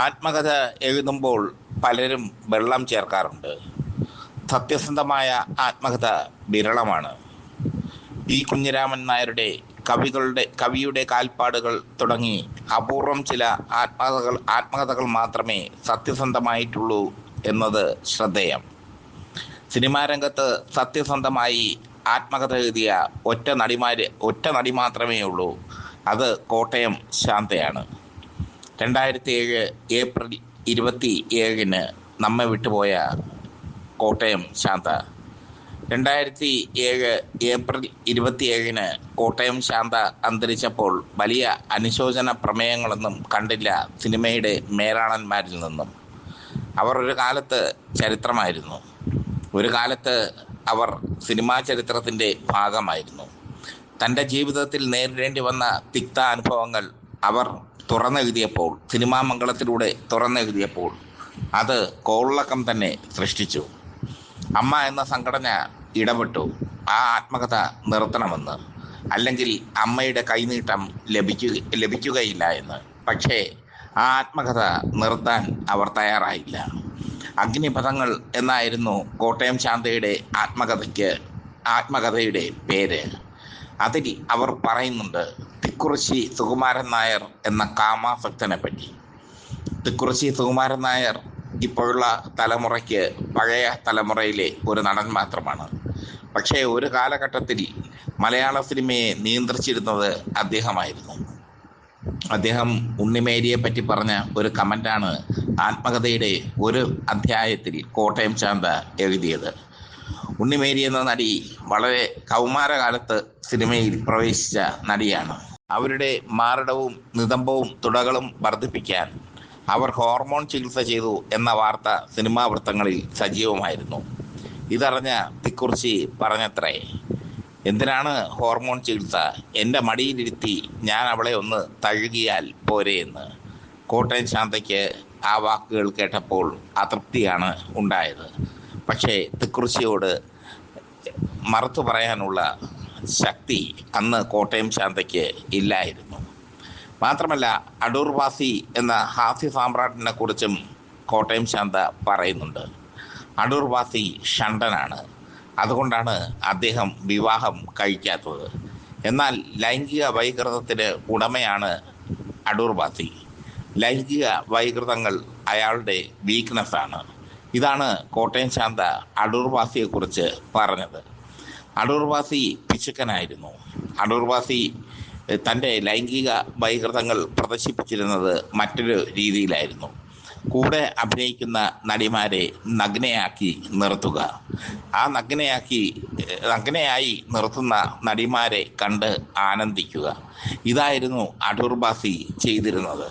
ആത്മകഥ എഴുതുമ്പോൾ പലരും വെള്ളം ചേർക്കാറുണ്ട്. സത്യസന്ധമായ ആത്മകഥ വിരളമാണ്. ഈ കുഞ്ഞിരാമൻ നായരുടെ കവികളുടെ കവിയുടെ കാൽപ്പാടുകൾ തുടങ്ങി അപൂർവം ചില ആത്മകഥകൾ ആത്മകഥകൾ മാത്രമേ സത്യസന്ധമായിട്ടുള്ളൂ എന്നത് ശ്രദ്ധേയം. സിനിമാ രംഗത്ത് സത്യസന്ധമായി ആത്മകഥ എഴുതിയ ഒറ്റ നടിമാര് ഒറ്റ നടി മാത്രമേ ഉള്ളൂ. അത് കോട്ടയം ശാന്തയാണ്. രണ്ടായിരത്തി ഏഴ് ഏപ്രിൽ ഇരുപത്തി ഏഴിന് നമ്മെ വിട്ടുപോയ കോട്ടയം ശാന്ത. രണ്ടായിരത്തി ഏഴ് ഏപ്രിൽ ഇരുപത്തിയേഴിന് കോട്ടയം ശാന്ത അന്തരിച്ചപ്പോൾ വലിയ അനുശോചന പ്രമേയങ്ങളൊന്നും കണ്ടില്ല സിനിമയുടെ മേലാളന്മാരിൽ നിന്നും. അവർ ഒരു കാലത്ത് ചരിത്രമായിരുന്നു. ഒരു കാലത്ത് അവർ സിനിമാ ചരിത്രത്തിന്റെ ഭാഗമായിരുന്നു. തന്റെ ജീവിതത്തിൽ നേരിടേണ്ടി വന്ന തിക്ത അനുഭവങ്ങൾ അവർ തുറന്നെഴുതിയപ്പോൾ സിനിമാ മംഗളത്തിലൂടെ തുറന്നെഴുതിയപ്പോൾ അത് കോളിളക്കം തന്നെ സൃഷ്ടിച്ചു. അമ്മ എന്ന സംഘടന ഇടപെട്ടു. ആ ആത്മകഥ നിർത്തണമെന്ന്. അല്ലെങ്കിൽ അമ്മയുടെ കൈനീട്ടം ലഭിക്കുക ലഭിക്കുകയില്ല എന്ന്. പക്ഷേ ആ ആത്മകഥ നിർത്താൻ അവർ തയ്യാറായില്ല. അഗ്നിപഥങ്ങൾ എന്നായിരുന്നു കോട്ടയം ശാന്തയുടെ ആത്മകഥയ്ക്ക് ആത്മകഥയുടെ പേര്. അതിൽ അവർ പറയുന്നുണ്ട് തിക്കുറിശി സുകുമാരൻ നായർ എന്ന കാമാസക്തനെ പറ്റി തിക്കുറിശി സുകുമാരൻ നായർ ഇപ്പോഴുള്ള തലമുറയ്ക്ക് പഴയ തലമുറയിലെ ഒരു നടൻ മാത്രമാണ്. പക്ഷേ ഒരു കാലഘട്ടത്തിൽ മലയാള സിനിമയെ നിയന്ത്രിച്ചിരുന്നത് അദ്ദേഹമായിരുന്നു. അദ്ദേഹം ഉണ്ണിമേരിയെ പറ്റി പറഞ്ഞ ഒരു കമന്റാണ് ആത്മകഥയുടെ ഒരു അധ്യായത്തിൽ കോട്ടയം ശാന്ത എഴുതിയത്. ഉണ്ണിമേരി എന്ന നടി വളരെ കൗമാരകാലത്ത് സിനിമയിൽ പ്രവേശിച്ച നടിയാണ്. അവരുടെ മാറിടവും നിതംബവും തുടകളും വർദ്ധിപ്പിക്കാൻ അവർ ഹോർമോൺ ചികിത്സ ചെയ്തു എന്ന വാർത്ത സിനിമാ വൃത്തങ്ങളിൽ സജീവമായിരുന്നു. ഇതറിഞ്ഞ തിക്കുറിശി പറഞ്ഞത്രേ എന്തിനാണ് ഹോർമോൺ ചികിത്സ? എന്റെ മടിയിലിരുത്തി ഞാൻ അവളെ ഒന്ന് തഴുകിയാൽ പോരെ എന്ന്. കോട്ടയം ശാന്തയ്ക്ക് ആ വാക്കുകൾ കേട്ടപ്പോൾ അതൃപ്തിയാണ് ഉണ്ടായത്. പക്ഷേ തിക്കുറിശിയോട് മറുത്തു പറയാനുള്ള ശക്തി അന്ന് കോട്ടയം ശാന്തയ്ക്ക് ഇല്ലായിരുന്നു. മാത്രമല്ല അടൂർ വാസി എന്ന ഹാസ്യ സാമ്രാട്ടിനെ കുറിച്ചും കോട്ടയം ശാന്ത പറയുന്നുണ്ട്. അടൂർ വാസി ഷണ്ടനാണ്. അതുകൊണ്ടാണ് അദ്ദേഹം വിവാഹം കഴിക്കാത്തത്. എന്നാൽ ലൈംഗിക വൈകൃതത്തിന് ഉടമയാണ് അടൂർ വാസി. ലൈംഗിക വൈകൃതങ്ങൾ അയാളുടെ വീക്ക്നെസ്സാണ് ഇതാണ് കോട്ടയം ശാന്ത അടൂർവാസിയെക്കുറിച്ച് പറഞ്ഞത്. അടൂർ വാസി പിശുക്കനായിരുന്നു. അടൂർവാസി തന്റെ ലൈംഗിക വൈകൃതങ്ങൾ പ്രദർശിപ്പിച്ചിരുന്നത് മറ്റൊരു രീതിയിലായിരുന്നു. കൂടെ അഭിനയിക്കുന്ന നടിമാരെ നഗ്നയാക്കി നിർത്തുക. ആ നഗ്നയാക്കി നഗ്നയായി നിർത്തുന്ന നടിമാരെ കണ്ട് ആനന്ദിക്കുക. ഇതായിരുന്നു അടൂർബാസി ചെയ്തിരുന്നത്.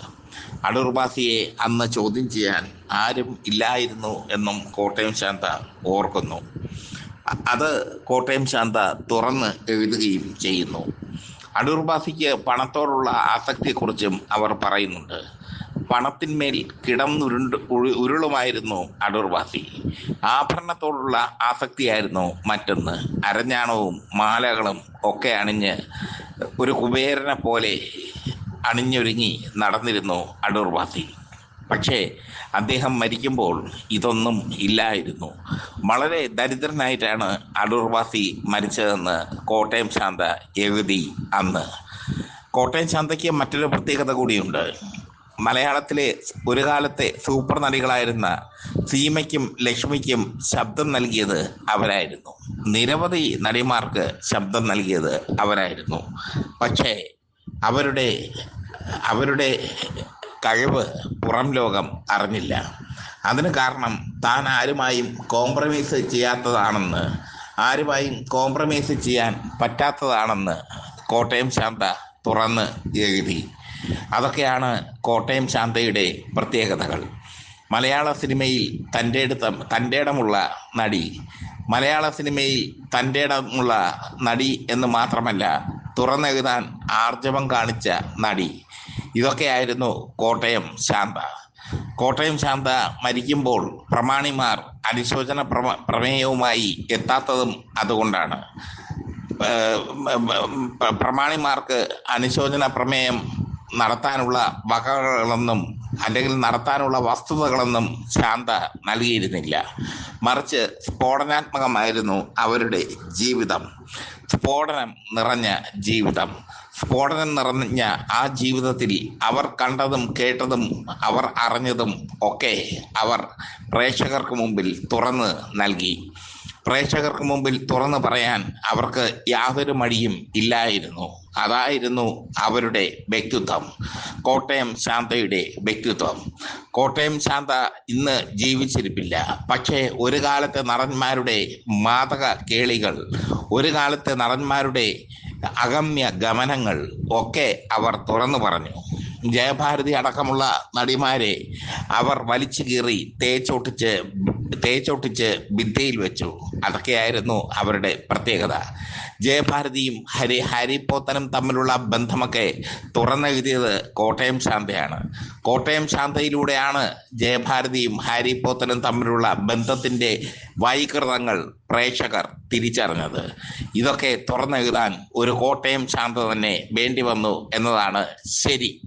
അടൂർബാസിയെ അന്ന് ചോദ്യം ചെയ്യാൻ ആരും ഇല്ലായിരുന്നു എന്നും കോട്ടയം ശാന്ത ഓർക്കുന്നു. അത് കോട്ടയം ശാന്ത തുറന്ന് എഴുതുകയും ചെയ്യുന്നു. അടൂർ ബാസിക്ക് പണത്തോടുള്ള ആസക്തിയെക്കുറിച്ചും അവർ പറയുന്നുണ്ട്. പണത്തിന്മേൽ കിടന്നുരുണ്ട് ഉരു- ഉരുളുമായിരുന്നു അടൂർ ബാസി ആഭരണത്തോടുള്ള ആസക്തിയായിരുന്നു മറ്റൊന്ന്. അരഞ്ഞാണവും മാലകളും ഒക്കെ അണിഞ്ഞ് ഒരു കുബേരനെ പോലെ അണിഞ്ഞൊരുങ്ങി നടന്നിരുന്നു അടൂർ ബാസി പക്ഷേ അദ്ദേഹം മരിക്കുമ്പോൾ ഇതൊന്നും ഇല്ലായിരുന്നു. വളരെ ദരിദ്രനായിട്ടാണ് അടൂർവാസി മരിച്ചതെന്ന് കോട്ടയം ശാന്ത എഴുതി അന്ന്. കോട്ടയം ശാന്തയ്ക്ക് മറ്റൊരു പ്രത്യേകത കൂടിയുണ്ട്. മലയാളത്തിലെ ഒരു കാലത്തെ സൂപ്പർ നടികളായിരുന്ന സീമയ്ക്കും ലക്ഷ്മിക്കും ശബ്ദം നൽകിയത് അവരായിരുന്നു. നിരവധി നടിമാർക്ക് ശബ്ദം നൽകിയത് അവരായിരുന്നു. പക്ഷേ അവരുടെ അവരുടെ കഴിവ് പുറം ലോകം അറിഞ്ഞില്ല. അതിന് കാരണം താൻ ആരുമായും കോംപ്രമൈസ് ചെയ്യാത്തതാണെന്ന് ആരുമായും കോംപ്രമൈസ് ചെയ്യാൻ പറ്റാത്തതാണെന്ന് കോട്ടയം ശാന്ത തുറന്ന് എഴുതി. അതൊക്കെയാണ് കോട്ടയം ശാന്തയുടെ പ്രത്യേകതകൾ. മലയാള സിനിമയിൽ തന്റെ അടുത്ത തന്റെ ഇടമുള്ള നടി. മലയാള സിനിമയിൽ തന്റെ ഇടമുള്ള നടി എന്ന് മാത്രമല്ല തുറന്നെഴുതാൻ ആർജവം കാണിച്ച നടി. ഇതൊക്കെയായിരുന്നു കോട്ടയം ശാന്ത. കോട്ടയം ശാന്ത മരിക്കുമ്പോൾ പ്രമാണിമാർ അനുശോചന പ്രമ പ്രമേയവുമായി എത്താത്തതും അതുകൊണ്ടാണ്. പ്രമാണിമാർക്ക് അനുശോചന പ്രമേയം നടത്താനുള്ള വകകളൊന്നും അല്ലെങ്കിൽ നടത്താനുള്ള വസ്തുതകളൊന്നും ശാന്ത നൽകിയിരുന്നില്ല. മറിച്ച് സ്ഫോടനാത്മകമായിരുന്നു അവരുടെ ജീവിതം. സ്ഫോടനം നിറഞ്ഞ ജീവിതം. സ്ഫോടനം നിറഞ്ഞ ആ ജീവിതത്തിൽ അവർ കണ്ടതും കേട്ടതും അവർ അറിഞ്ഞതും ഒക്കെ അവർ പ്രേക്ഷകർക്ക് മുമ്പിൽ തുറന്ന് നൽകി. പ്രേക്ഷകർക്ക് മുമ്പിൽ തുറന്നു പറയാൻ അവർക്ക് യാതൊരു മടിയും ഇല്ലായിരുന്നു. അതായിരുന്നു അവരുടെ വ്യക്തിത്വം. കോട്ടയം ശാന്തയുടെ വ്യക്തിത്വം. കോട്ടയം ശാന്ത ഇന്ന് ജീവിച്ചിരിപ്പില്ല. പക്ഷേ ഒരു കാലത്തെ നടന്മാരുടെ മാതക കേളികൾ ഒരു കാലത്തെ നടന്മാരുടെ അഗമ്യ ഗമനങ്ങൾ ഒക്കെ അവർ തുറന്നു പറഞ്ഞു. ജയഭാരതി അടക്കമുള്ള നടിമാരെ അവർ വലിച്ചു കീറി തേച്ചോട്ടിച്ച് തേച്ചോട്ടിച്ച് ഭിത്തിയിൽ വെച്ചു. അതൊക്കെയായിരുന്നു അവരുടെ പ്രത്യേകത. ജയഭാരതിയും ഹരി ഹരിപ്പോത്തനും തമ്മിലുള്ള ബന്ധമൊക്കെ തുറന്നെഴുതിയത് കോട്ടയം ശാന്തയാണ്. കോട്ടയം ശാന്തയിലൂടെയാണ് ജയഭാരതിയും ഹാരിപ്പോത്തനും തമ്മിലുള്ള ബന്ധത്തിന്റെ വൈകൃതങ്ങൾ പ്രേക്ഷകർ തിരിച്ചറിഞ്ഞത്. ഇതൊക്കെ തുറന്നെഴുതാൻ ഒരു കോട്ടയം ശാന്ത തന്നെ വേണ്ടി വന്നു എന്നതാണ് ശരി.